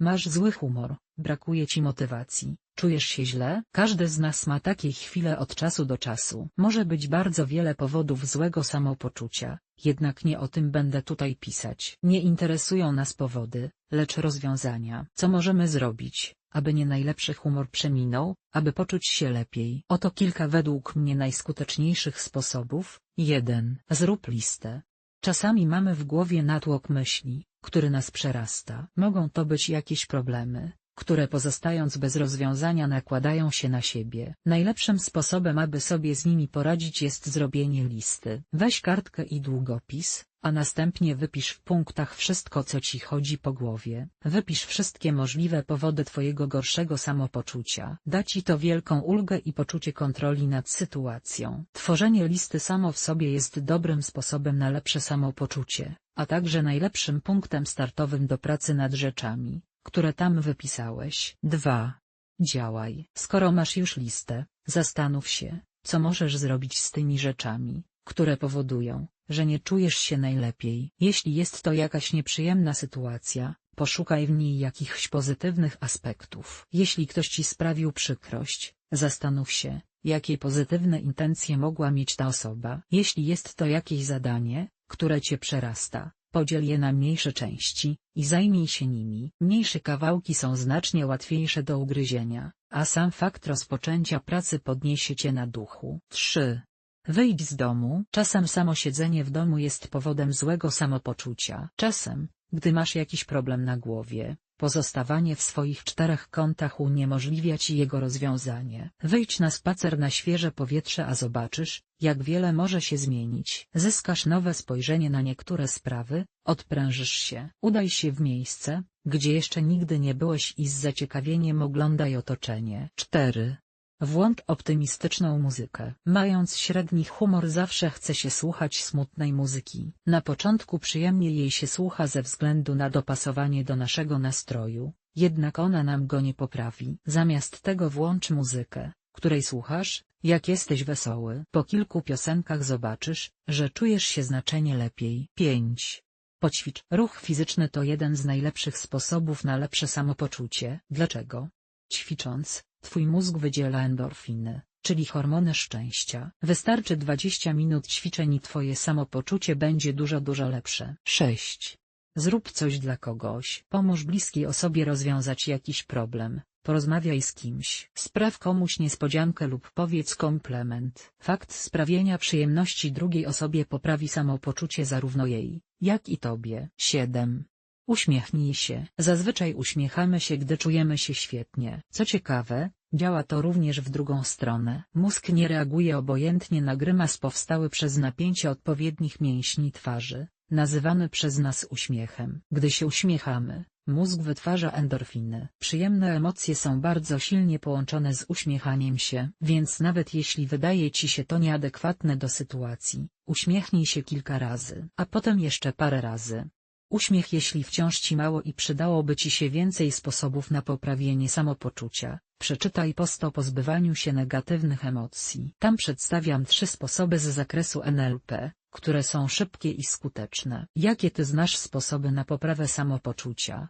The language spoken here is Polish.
Masz zły humor, brakuje ci motywacji, czujesz się źle? Każdy z nas ma takie chwile od czasu do czasu. Może być bardzo wiele powodów złego samopoczucia, jednak nie o tym będę tutaj pisać. Nie interesują nas powody, lecz rozwiązania. Co możemy zrobić, aby nie najlepszy humor przeminął, aby poczuć się lepiej? Oto kilka według mnie najskuteczniejszych sposobów. 1. Zrób listę. Czasami mamy w głowie natłok myśli, który nas przerasta. Mogą to być jakieś problemy, które pozostając bez rozwiązania nakładają się na siebie. Najlepszym sposobem aby sobie z nimi poradzić jest zrobienie listy. Weź kartkę i długopis, a następnie wypisz w punktach wszystko co ci chodzi po głowie. Wypisz wszystkie możliwe powody twojego gorszego samopoczucia. Da ci to wielką ulgę i poczucie kontroli nad sytuacją. Tworzenie listy samo w sobie jest dobrym sposobem na lepsze samopoczucie, a także najlepszym punktem startowym do pracy nad rzeczami, które tam wypisałeś. 2. Działaj. Skoro masz już listę, zastanów się, co możesz zrobić z tymi rzeczami, które powodują, że nie czujesz się najlepiej. Jeśli jest to jakaś nieprzyjemna sytuacja, poszukaj w niej jakichś pozytywnych aspektów. Jeśli ktoś ci sprawił przykrość, zastanów się, jakie pozytywne intencje mogła mieć ta osoba. Jeśli jest to jakieś zadanie, które cię przerasta, podziel je na mniejsze części i zajmij się nimi. Mniejsze kawałki są znacznie łatwiejsze do ugryzienia, a sam fakt rozpoczęcia pracy podniesie cię na duchu. 3. Wyjdź z domu. Czasem samo siedzenie w domu jest powodem złego samopoczucia. Czasem, gdy masz jakiś problem na głowie, pozostawanie w swoich czterech kątach uniemożliwia ci jego rozwiązanie. Wyjdź na spacer na świeże powietrze a zobaczysz, jak wiele może się zmienić. Zyskasz nowe spojrzenie na niektóre sprawy, odprężysz się. Udaj się w miejsce, gdzie jeszcze nigdy nie byłeś i z zaciekawieniem oglądaj otoczenie. 4. Włącz optymistyczną muzykę. Mając średni humor zawsze chce się słuchać smutnej muzyki. Na początku przyjemnie jej się słucha ze względu na dopasowanie do naszego nastroju, jednak ona nam go nie poprawi. Zamiast tego włącz muzykę, której słuchasz, jak jesteś wesoły. Po kilku piosenkach zobaczysz, że czujesz się znacznie lepiej. 5. Poćwicz. Ruch fizyczny to jeden z najlepszych sposobów na lepsze samopoczucie. Dlaczego? Ćwicząc, twój mózg wydziela endorfiny, czyli hormony szczęścia. Wystarczy 20 minut ćwiczeń i twoje samopoczucie będzie dużo dużo lepsze. 6. Zrób coś dla kogoś. Pomóż bliskiej osobie rozwiązać jakiś problem. Porozmawiaj z kimś. Spraw komuś niespodziankę lub powiedz komplement. Fakt sprawienia przyjemności drugiej osobie poprawi samopoczucie zarówno jej, jak i tobie. 7. Uśmiechnij się. Zazwyczaj uśmiechamy się gdy czujemy się świetnie. Co ciekawe, działa to również w drugą stronę. Mózg nie reaguje obojętnie na grymas powstały przez napięcie odpowiednich mięśni twarzy, nazywany przez nas uśmiechem. Gdy się uśmiechamy, mózg wytwarza endorfiny. Przyjemne emocje są bardzo silnie połączone z uśmiechaniem się, więc nawet jeśli wydaje ci się to nieadekwatne do sytuacji, uśmiechnij się kilka razy, a potem jeszcze parę razy. Uśmiech jeśli wciąż ci mało i przydałoby ci się więcej sposobów na poprawienie samopoczucia, przeczytaj post o pozbywaniu się negatywnych emocji. Tam przedstawiam trzy sposoby z zakresu NLP, które są szybkie i skuteczne. Jakie ty znasz sposoby na poprawę samopoczucia?